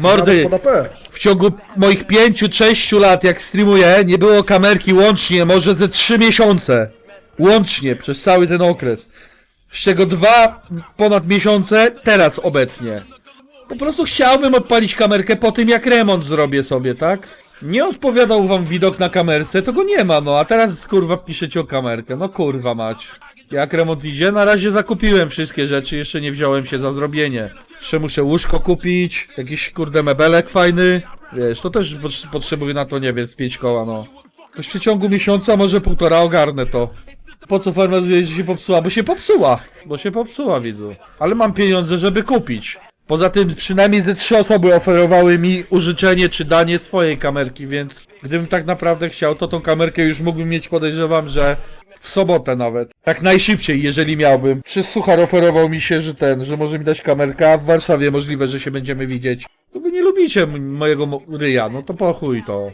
Mordy, Pod AP. w ciągu moich 5-6 lat, jak streamuję, nie było kamerki łącznie, może ze 3 miesiące. Łącznie, przez cały ten okres. Z czego dwa ponad miesiące teraz obecnie. Po prostu chciałbym odpalić kamerkę po tym, jak remont zrobię sobie, tak? Nie odpowiadał wam widok na kamerce, to go nie ma, no a teraz kurwa piszecie o kamerkę, no kurwa mać. Jak remont idzie? Na razie zakupiłem wszystkie rzeczy, jeszcze nie wziąłem się za zrobienie. Jeszcze muszę łóżko kupić, jakiś kurde mebelek fajny. Wiesz, to też pot- potrzebuję na to, nie wiem, z pięć koła, no. Jakoś w przeciągu miesiąca, może półtora ogarnę to. Po co farma że się popsuła? Bo się popsuła. Bo się popsuła, widzu. Ale mam pieniądze, żeby kupić. Poza tym przynajmniej ze trzy osoby oferowały mi użyczenie czy danie swojej kamerki, więc gdybym tak naprawdę chciał, to tą kamerkę już mógłbym mieć, podejrzewam, że w sobotę nawet. Jak najszybciej, jeżeli miałbym. Przez suchar oferował mi się, że ten, że może mi dać kamerkę, a w Warszawie możliwe, że się będziemy widzieć. To wy nie lubicie mojego mo- ryja, no to po chuj to.